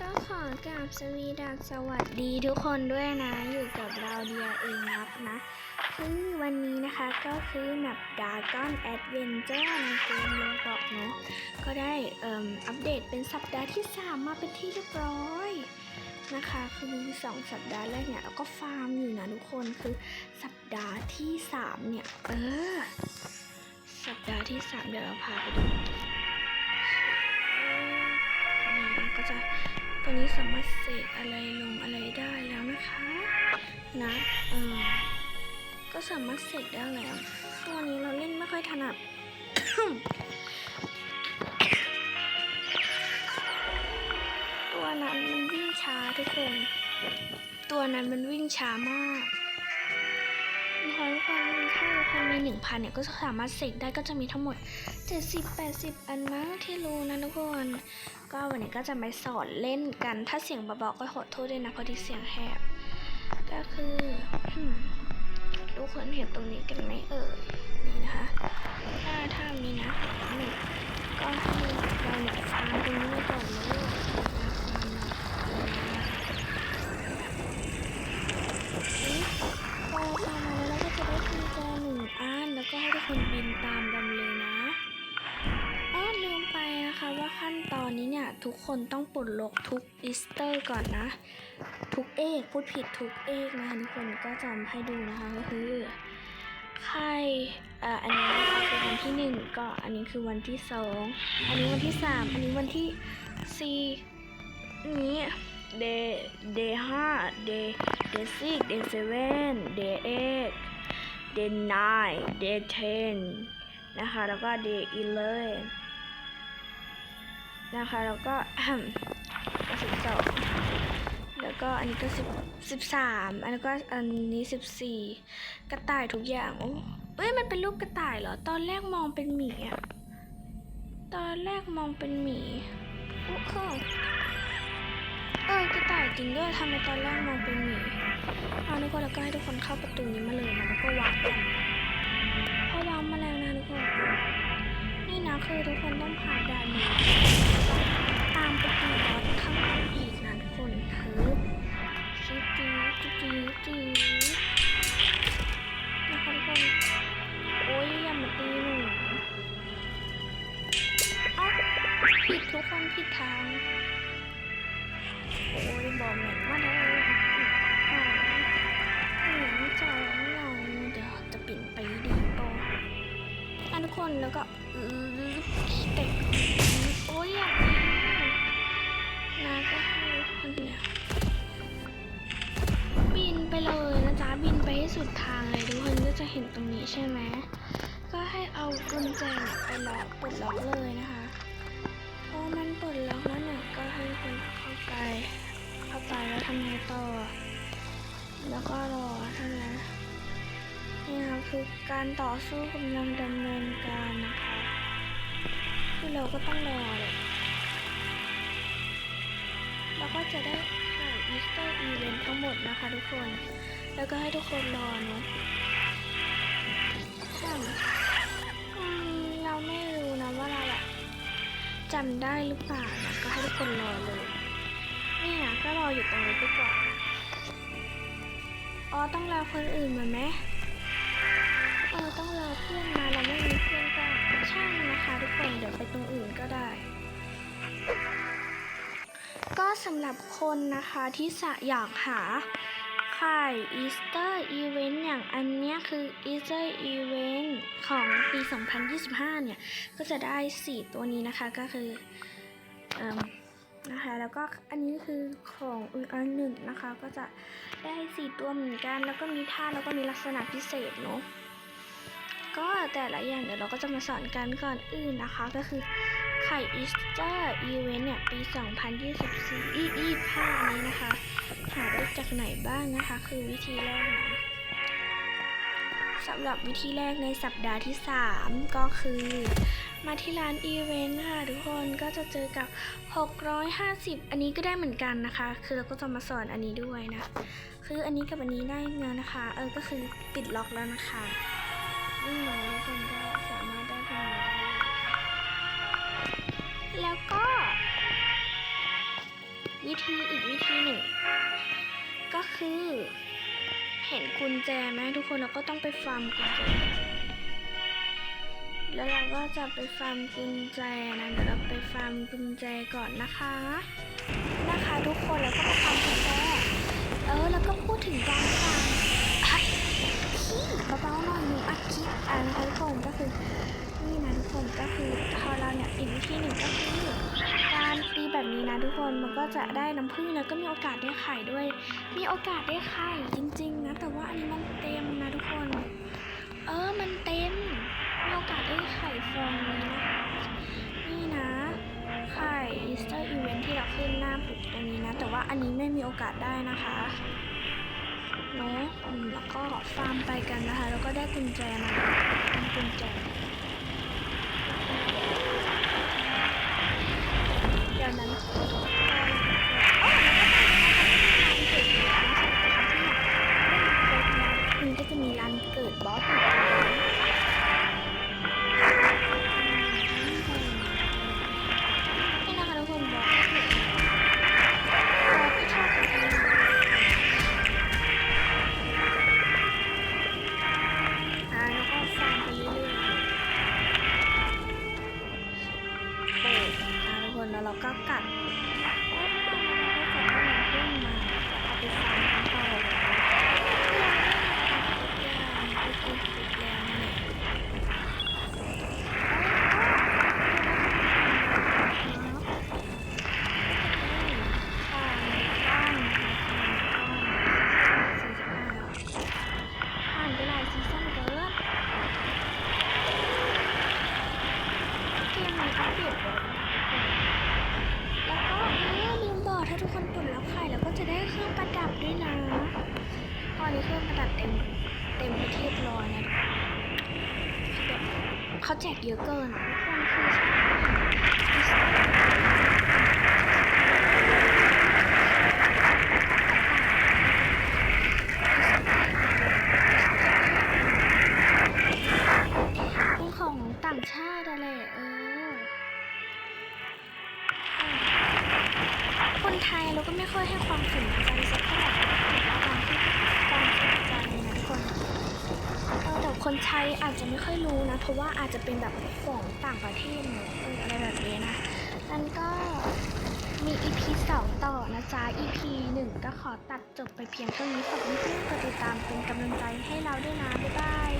ก็ขอกราบสวีดัสสวัสดีทุกคนด้วยนะ อยู่กับเราเดียเองครับนะ คือวันนี้นะคะก็คือแมปดาก้อนแอดเวนเจอร์ในเกมโลบอกเนาะก็ได้เอ่ออัปเดตเป็นสัปดาห์ที่ 3 มาเป็นที่เรียบร้อยนะคะคือสองสัปดาห์แรกเนี่ยเราก็ฟาร์มอยู่นะทุกคนคือสัปดาห์ที่ 3 เนี่ย เออ สัปดาห์ที่ 3 เดี๋ยวเราพาไปดู ก็จะตอนนี้สามารถเสกอะไรลงอะไรได้แล้วนะคะนะเออก็สามารถเสร็จได้แล้วตัวนี้เราเล่นไม่ค่อยถนัดตัวนั้นมันวิ่งช้าทุกคน ตัวนั้นมันวิ่งช้ามาก พอทุกคนถ้าทุกคนมีหนึ่งพันเนี่ยก็สามารถเสกได้ก็จะมีทั้งหมด 70-80 อันนะที่รู้นะทุกคน ก็วันนี้ก็จะมาสอนเล่นกัน ถ้าเสียงเบาๆก็ขอโทษด้วยนะเพราะที่เสียงแหบ ก็คือทุกคนเห็นตรงนี้กันไหมเอ่ยนี่นะคะถ้าถ้านี้นะนี่ง ว่าขั้นตอนนี้เนี่ย ทุกคนต้องปลดล็อกทุกอีสเตอร์ก่อนนะ ทุกเอกพูดผิดทุกเอกนะคะทุกคนก็จำให้ดูนะคะก็คือใครอ่าอันนี้นะคะคือวันที่หนึ่งก็อันนี้คือวันที่สองอันนี้วันที่สามอันนี้วันที่สี่นี้เดเดห้าเดเดซิกเดเซเว่นเดย์เอ็กเดนายเดย์เทนนะคะ แล้วก็เดย์อีเลน นะคะ แล้วก็ก็สิบสองแล้วก็อันนี้ก็สิบสิบสามอันนี้ก็อันนี้สิบสี่กระต่ายทุกอย่างโอ้เอ้ยมันเป็นรูปกระต่ายเหรอ ตอนแรกมองเป็นหมีอะตอนแรกมองเป็นหมีโอ้โหเออกระต่ายจริงด้วยทำไมตอนแรกมองเป็นหมีเอาทุกคนแล้วก็ให้ทุกคนเข้าประตูนี้มาเลยนะแล้วก็วางกันพอวางมาแล้วนะทุกคนนี่นะคือทุกคนต้องผ่านด่านนี้ จืดจืดนะคะทุกคนโอ้ยอย่ามาตีหนูเอ้าผิดทุกคนผิดทางโอ้ยบอกเหม็นมากเลยอ๋อเหม็นใจเราเดี๋ยวจะปิ่นไปดีปออะทุกคนแล้วก็เตะโอ้ยอยากนี้นะก็ให้ทุกคนเนี่ย เลยนะจ๊ะบินไปให้สุดทางเลยทุกคนก็จะเห็นตรงนี้ใช่ไหมก็ให้เอากุญแจไปล็อกปลดล็อกเลยนะคะพอมันปลดล็อกแล้วเนี่ยก็ให้คนเข้าไปเข้าไปแล้วทำไงต่อ แล้วก็รอเท่านั้นนี่ค่ะคือการต่อสู้กำลังดำเนินการนะคะคือเราก็ต้องรอเลยเราก็จะได้ อีสเตอร์อีเวนต์ทั้งหมดนะคะทุกคน แล้วก็ให้ทุกคนรอเนาะใช่อืมเราไม่รู้นะว่าเราอะจำได้หรือเปล่านะก็ให้ทุกคนรอเลยนี่นะก็รออยู่ตรงนี้ไปก่อนอ๋อต้องรอคนอื่นมาไหมเออต้องรอเพื่อนมาเราไม่มีเพื่อนก็ช่ สำหรับคนนะคะที่สะอยากหาค่อีสเตอร์อีเวนต์อย่างอันนี้คืออีสเตอร์อีเวนต์ของปี 2025 เนี่ย ก็จะได้ 4 ตัวนี้นะคะก็คือเอ่มนะคะแล้วก็อันนี้คือของอีกอันหนึ่งนะคะก็จะได้4ตัวเหมือนกัน แล้วก็มีท่าแล้วก็มีลักษณะพิเศษเนาะก็แต่ละอย่างเดี๋ยวเราก็จะมาสอนกันก่อนอื่นนะคะก็คือ ไข่อีสเตอร์อีเวนต์เนี่ยปี 2024อีอีผ้านี้นะคะ หาได้จากไหนบ้างนะคะ คือวิธีแรกนะสำหรับวิธีแรกในสัปดาห์ที่ 3 ก็คือ มาที่ร้านอีเวนต์ค่ะทุกคนก็จะเจอกับ 650 อันนี้ก็ได้เหมือนกันนะคะ คือเราก็จะมาสอนอันนี้ด้วยนะ คืออันนี้กับอันนี้ได้เงินนะคะ เออก็คือปิดล็อกแล้วนะคะนี่น้อยทุกคนก็สามารถได้พลัน แล้วก็ วิธีอีกวิธีหนึ่ง ก็คือ เห็นกุญแจไหมทุกคนเราก็ต้องไปฟาร์มกุญแจ แล้วเราก็จะไปฟาร์มกุญแจนะเดี๋ยวเราไปฟาร์มกุญแจก่อนนะคะ นะคะทุกคนแล้วก็ไปฟาร์มกุญแจเออแล้วก็พูดถึงการฟาร์มเฮ้ยขี้เบาๆหน่อยหนูอัดคลิปอ่านทุกคนก็คือนี่นะทุกคนก็คือพอเราเนี่ยอีกวิธีหนึ่งก็คือ นมันก็จะได้น้ำผึ้งแล้วก็มีโอกาสได้ไข่ด้วย มีโอกาสได้ไข่จริง ๆ นะ แต่ว่าอันนี้มันเต็มนะทุกคน เออมันเต็มมีโอกาสได้ไข่ฟองนี้นะนี่นะ ไข่ Easter Event ที่เราขึ้นหน้าปุกตรงนี้นะ แต่ว่าอันนี้ไม่มีโอกาสได้นะคะเนาะแล้วก็ฟาร์มไปกันนะคะ แล้วก็ได้กุญแจมาเป็นกุญแจ แล้วเราก็กัดแล้วทุกคนเราก็จะได้น้ำผึ้งมาเอาไปฟังกันต่อไปกินสุดแล้วเนี่ยผ่านไปหลายซีซั่นเกิน เกมนี้อัปเดตบ่อยแล้วก็เออลืมบอกถ้าทุกคนกดรับไข่แล้วก็จะได้เครื่องประดับด้วยนะตอนนี้เครื่องประดับเต็มเต็มไปที่เรียบร้อยนะแบบ เขาแจกเยอะเกินทุกคนคือเป็นของต่างชาติอะไรเออ คนไทยเราก็ไม่ค่อยให้ความสนใจสักเท่าไหร่ความที่ความสนใจนะทุกคนเออแต่ คนไทยอาจจะไม่ค่อยรู้นะ เพราะว่าอาจจะเป็นแบบของต่างประเทศเนอะออะไรแบบนี้นะนั่นก็มี EP 2 ต่อนะจ๊ะ EP 1 ก็ขอตัดจบไปเพียงเท่านี้ฝากเพื่อนๆกดติดตามเป็นกำลังใจให้เราด้วยนะ บ๊ายบาย